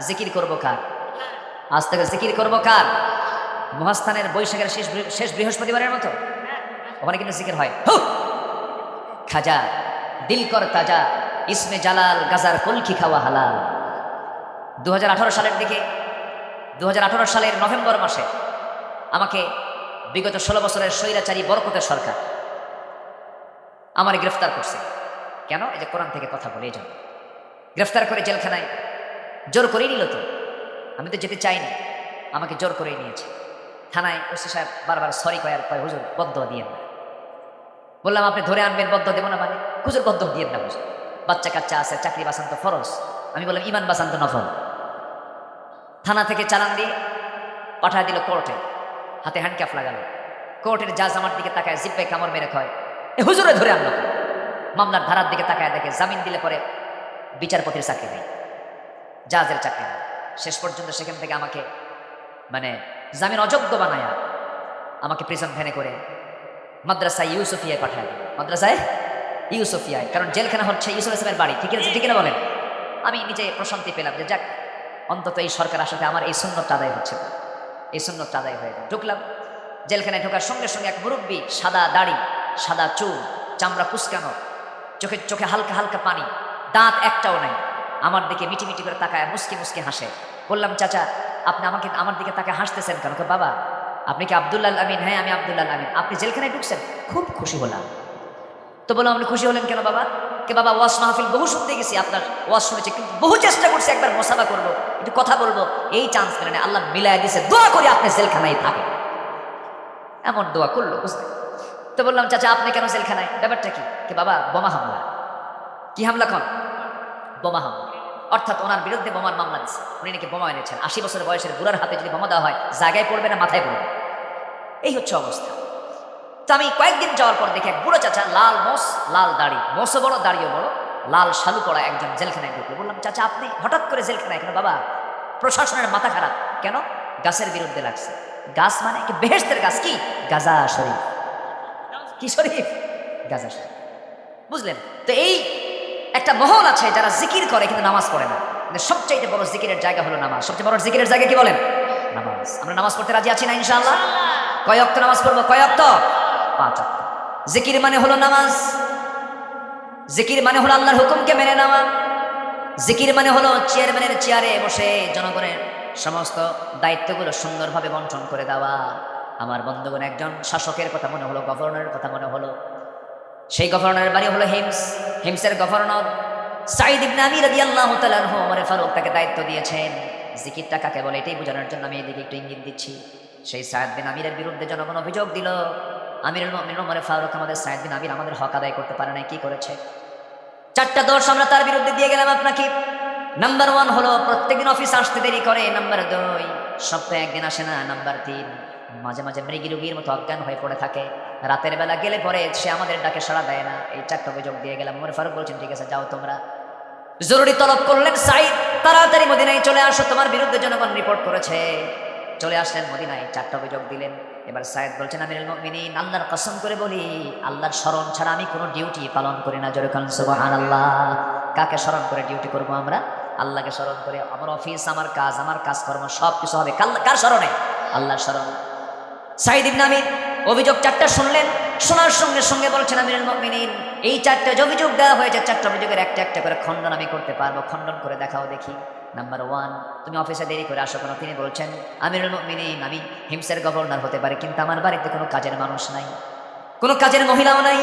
জিকির করব কার? আজ থেকে জিকির করব কার? মহাস্থানের বৈশাখের শেষ শেষ বৃহস্পতিবারের মতো? ওখানে কিন্তু জিকির হয়! খাজা, দিল কর তাজা, ইসমে জালাল, গাজার কলকি খাওয়া হালাল। দু হাজার আঠারো সালের দিকে, দুহাজার আঠারো সালের নভেম্বর মাসে আমাকে বিগত ষোলো বছরের স্বৈরাচারী বরকতের সরকার আমার গ্রেফতার করছে। কেন? এই যে কোরআন থেকে কথা বলে, এই জন্য। গ্রেফতার করে জেলখানায় জোর করেই নিল তো। আমি তো যেতে চাইনি। আমাকে জোর করেই নিয়েছে। থানায় ওসি সাহেব বারবার সরি কয়ার কয়, হুজুর বদ্ধ দিয়ে না। বললাম, আপনি ধরে আনবেন বদ্ধ দেবো না মানে? হুজুর বদ্ধ দিয়ে না হুজুর। বাচ্চা কাচ্চা আছে, চাকরি বাসান তো ফরজ। আমি বললাম, ইমান বাসান তো নফল। থানা থেকে চালান দিয়ে পাঠায় দিল কোর্টে। হাতে হ্যান্ডক্যাফ লাগালো। কোর্টের জাজ আমার দিকে তাকায় জিব্বাই কামড় মেরে কয়, এ হুজুরে ধরে আনলো কেন?" মামলার ধারার দিকে তাকায় দেখে জামিন দিলে পরে বিচারপতির চাকরি নেই। জাজের চাকরি শেষ পর্যন্ত সেখান থেকে আমাকে মানে জামিন অযোগ্য বানায়া আমাকে প্রিজন ভ্যানে করে মাদ্রাসায় ইউসুফিয়ায় পাঠায় মাদ্রাসায়? ইউসুফিয়ায়। কারণ জেলখানা হচ্ছে ইউসুফ ইসলামের বাড়ি। ঠিক আছে, ঠিক না বলেন? আমি নিজে প্রশান্তি পেলাম যে, যাক, অন্তত এই সরকার আসলে আমার এই সুন্নতটা আদায় হচ্ছে এই সুন্নতটা আদায় হয়ে ঢুকলাম। জেলখানায় ঢোকার সঙ্গে সঙ্গে এক মুরব্বী, সাদা দাড়ি, সাদা চুল, চামড়া কুচকানো, চোখে চোখে হালকা হালকা পানি, দাঁত একটাও নাই। আমার দিকে মিটি মিটি করে তাকায় মুসকি মুসকি হাসে। বললাম চাচা আপনি আমাকে আমার দিকে তাকে হাসতেছেন কেন? কয়, বাবা আপনি কি আবদুল্লাহ আমিন? হ্যাঁ আমি আবদুল্লাহ আমিন। আপনি জেলখানায় ঢুকছেন? খুব খুশি হলাম। তো বললাম আপনি খুশি হলেন কেন বাবা? কে বাবা ওয়াশ মাহফিল বহু শুনতে গেছি আপনার ওয়াশ শুনেছি কিন্তু বহু চেষ্টা করছি একবার মশাবা করব একটু কথা বলব। এই চান্স পেলেন আল্লাহ মিলাই দিছে দোয়া করে আপনি জেলখানায় থাকেন। এমন দোয়া করল বুঝলেন? তো বললাম চাচা আপনি কেন জেলখানায়? ব্যাপারটা কি? কে বাবা বোমা হামলা। কি হামলা কন? বোমা হামলা। অর্থাৎ ওনার বিরুদ্ধে বোমার মামলা দিচ্ছে উনি নাকি বোমা এনেছেন। আশি বছর বয়সের বুড়ার হাতে যদি বোমা দেওয়া হয়, জায়গায় পড়বে না, মাথায় পড়বে এই হচ্ছে অবস্থা। তো আমি কয়েকদিন যাওয়ার পর দেখি এক বুড়ো চাচা, লাল মোস লাল দাড়ি। মোসও বড়, দাড়িও বড়। লাল শালু পড়া একজন জেলখানায় ঢুকলো। বললাম, চাচা, আপনি হঠাৎ করে জেলখানায় কেন? বাবা, প্রশাসনের মাথা খারাপ। কেন? গাছের বিরুদ্ধে লাগছে। গাছ মানে কি? বেহেস্তের গাছ কি? গাজা শরীফ। কি শরীফ? গাজা শরীফ। বুঝলেন? তো এই একটা মহল আছে যারা জিকির করে কিন্তু নামাজ পড়ে না। সবচাইতে বড় জিকিরের জায়গা হলো নামাজ। সবচেয়ে বড় জিকিরের জায়গা কি বলেন? নামাজ। আমরা নামাজ পড়তে রাজি আছি না ইনশাআল্লাহ। কয় অক্ত নামাজ পড়ব? কয় অক্ত? পাঁচ অক্ত। জিকির মানে হলো নামাজ। জিকির মানে হলো আল্লাহর হুকুমকে মেনে নেওয়া। জিকির মানে হলো চেয়ারম্যানের চেয়ারে বসে জনগণের সমস্ত দায়িত্বগুলো সুন্দরভাবে বন্টন করে দেওয়া। আমার বন্ধুগণ একজন শাসকের কথা মনে হলো গভর্নরের কথা মনে হলো। সেই গভর্নরের বাড়ি হলো হিমস। হিমসের গভর্নর সাইদ ইবনে আমি রাদিয়াল্লাহু তাআলা আনহু ওমর ফারুক তাকে দায়িত্ব দিয়েছেন। জিকিরটা কাকে বলে এটাই বোঝানোর জন্য আমি এদিকে একটু ইঙ্গিত দিচ্ছি। সেই সায়েদ বিন আমিরের বিরুদ্ধে জনগণ অভিযোগ দিল। আমিরুল মুমিনিন ওমর ফারুক আমাদের সায়েদ বিন আমির আমাদের হক আদায় করতে পারে নাই, কি করেছে? চারটা দোষ আমরা তার বিরুদ্ধে দিয়ে গেলাম আপনাকে। নাম্বার ওয়ান হলো প্রত্যেকদিন অফিস আসতে দেরি করে। নাম্বার দুই, সপ্তাহে একদিন আসে না। নাম্বার তিন, মাঝে মাঝে মৃগী রুগীর মতো অজ্ঞান হয়ে পড়ে থাকে। রাতের বেলা গেলে পরে সে আমাদের ডাকে সাড়া দেয় না। এই চারটা অভিযোগ দিয়ে গেলাম। ওমর ফারুক বলছেন, ঠিক আছে, যাও তোমরা। জরুরি তলব করলেন সাইদ তাড়াতাড়ি মদিনায় চলে আসো। তোমার বিরুদ্ধে জনগণ রিপোর্ট করেছে। চলে আসলেন মদিনায়। চারটা অভিযোগ দিলেন। এবার সাইদ বলছেন আমি মিনিন আল্লাহর কসম করে বলি, আল্লাহর স্মরণ ছাড়া আমি কোনো ডিউটি পালন করি না। জোরে খান সুবহানাল্লাহ। কাকে স্মরণ করে ডিউটি করব আমরা? আল্লাহকে স্মরণ করে আমার অফিস আমার কাজ, আমার কাজকর্ম সব কিছু হবে কার স্মরণে? আল্লাহর স্মরণ। সাইদ ইবনে আমির অভিযোগ চারটা শুনলেন, শোনার সঙ্গে সঙ্গে বলছেন, আমিরুল মুমিনিন, এই চারটা অভিযোগ দেওয়া হয়েছে, চারটা অভিযোগের একটা একটা করে খণ্ডন আমি করতে পারব, খণ্ডন করে দেখাও দেখি। নাম্বার ওয়ান তুমি অফিসে দেরি করে আসো কোনো, তিনি বলছেন, আমিরুল মুমিনিন, আমি হিমসের গভর্নর হতে পারি, কিন্তু আমার বাড়িতে কোনো কাজের মানুষ নাই। কোনো কাজের মহিলাও নাই।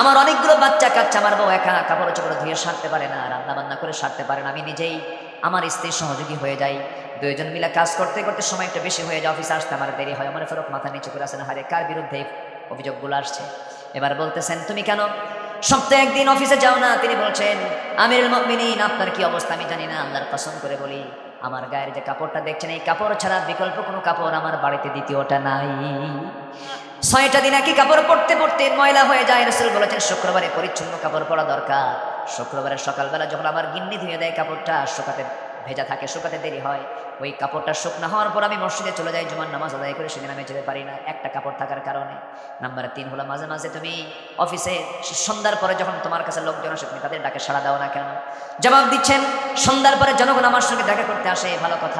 আমার অনেকগুলো বাচ্চা কাচ্চা, আমার বউ একা, কাপড় চোপড় ধুয়ে সারতে পারে না রান্না বান্না করে সারতে পারে না, আমি নিজেই আমার স্ত্রীর সহযোগী হয়ে যাই। দুইজন মিলে কাজ করতে করতে সময় একটু বেশি হয়ে যায় অফিসে আসতে আমার দেরি হয়। আমার ফেরত মাথা নিচু করে আসেন হারে কার বিরুদ্ধে অভিযোগগুলো আসছে? এবার বলতেছেন, তুমি কেন সপ্তাহে একদিন অফিসে যাও না? তিনি বলছেন, আমিরুল মুমিনিন, আপনার কি অবস্থা? আমি জানি না, আল্লাহর কসম করে বলি, আমার গায়ের যে কাপড়টা দেখছেন, এই কাপড় ছাড়া বিকল্প কোনো কাপড় আমার বাড়িতে দ্বিতীয়টা নাই। ছয়টা দিন একই কাপড় পরতে পরতে ময়লা হয়ে যায়। রসুল বলেছেন, শুক্রবারে পরিচ্ছন্ন কাপড় পরা দরকার। শুক্রবারে সকালবেলা যখন আমার গিন্নি ধুয়ে দেয় কাপড়টা, শুকাতে ভেজা থাকে, শুকাতে দেরি হয়। ওই কাপড়টা শুকনা হওয়ার পর আমি মসজিদে চলে যাই, জুমার নামাজ আদায় করে সেদিন আমি যেতে পারি না। একটা কাপড় থাকার কারণে। নাম্বার তিন হলো, মাঝে মাঝে তুমি অফিসে সন্ধ্যার পরে যখন তোমার কাছে লোকজন আসে, তুমি তাদের ডাকে সাড়া দাও না কেন? জবাব দিচ্ছেন, সন্ধ্যার পরে জনগণ আমার সঙ্গে দেখা করতে আসে, ভালো কথা।